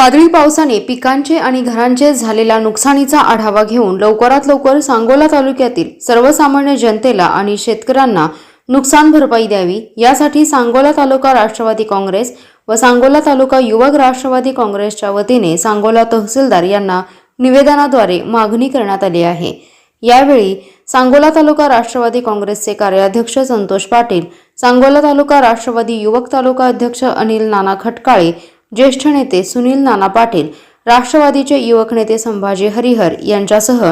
वादळी पावसाने पिकांचे आणि घरांचे झालेल्या नुकसानीचा आढावा घेऊन लवकरात लवकर सांगोला तालुक्यातील सर्वसामान्य जनतेला आणि शेतकऱ्यांना नुकसान भरपाई द्यावी. यासाठी सांगोला तालुका राष्ट्रवादी काँग्रेस व सांगोला तालुका युवक राष्ट्रवादी काँग्रेसच्या वतीने सांगोला तहसीलदार यांना निवेदनाद्वारे मागणी करण्यात आली आहे. यावेळी सांगोला तालुका राष्ट्रवादी काँग्रेसचे कार्याध्यक्ष संतोष पाटील सांगोला तालुका राष्ट्रवादी युवक तालुका अध्यक्ष अनिल नाना खटकाळे ज्येष्ठ नेते सुनील नाना पाटील राष्ट्रवादीचे युवक नेते संभाजी हरिहर यांच्यासह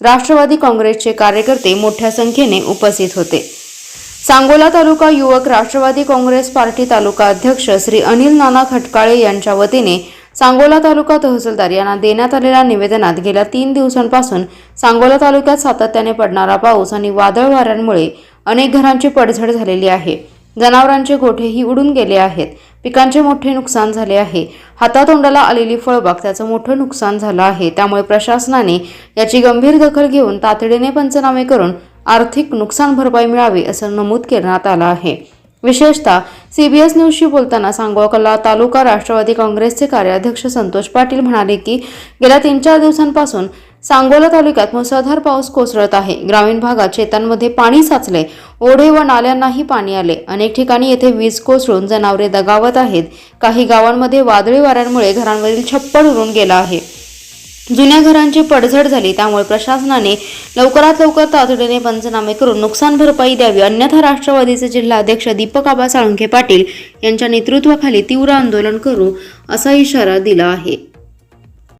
राष्ट्रवादी काँग्रेसचे कार्यकर्ते मोठ्या संख्येने उपस्थित होते. सांगोला तालुका युवक राष्ट्रवादी काँग्रेस पार्टी तालुका अध्यक्ष श्री अनिल नाना खटकाळे यांच्या वतीने सांगोला तालुका तहसीलदार यांना देण्यात आलेल्या निवेदनात गेल्या तीन दिवसांपासून सांगोला तालुक्यात सातत्याने पडणारा पाऊस आणि वादळ वाऱ्यांमुळे अनेक घरांची पडझड झालेली आहे. जनावरांचे गोठेही उडून गेले आहेत. पिकांचे मोठे नुकसान झाले आहे. हातातोंडाला आलेली फळबाग त्याचं मोठं नुकसान झालं आहे. त्यामुळे प्रशासनाने याची गंभीर दखल घेऊन तातडीने पंचनामे करून आर्थिक नुकसान भरपाई मिळावी असं नमूद करण्यात आलं आहे. विशेषतः सीबीएस न्यूजशी बोलताना सांगोला तालुका राष्ट्रवादी काँग्रेसचे कार्याध्यक्ष संतोष पाटील म्हणाले की गेल्या तीन चार दिवसांपासून सांगोला तालुक्यात मुसळधार पाऊस कोसळत आहे. ग्रामीण भागात शेतांमध्ये पाणी साचले ओढे व नाल्यांनाही पाणी आले. अनेक ठिकाणी येथे वीज कोसळून जनावरे दगावत आहेत. काही गावांमध्ये वादळी वाऱ्यांमुळे घरांवरील छप्पर उडून गेला आहे. जुन्या घरांची पडझड झाली त्यामुळे प्रशासनाने लवकरात लवकर तातडीने पंचनामे करून नुकसान भरपाई द्यावी. अन्यथा राष्ट्रवादीचे जिल्हाध्यक्ष दीपक आबा साळुंखे पाटील यांच्या नेतृत्वाखाली तीव्र आंदोलन करू असा इशारा दिला आहे.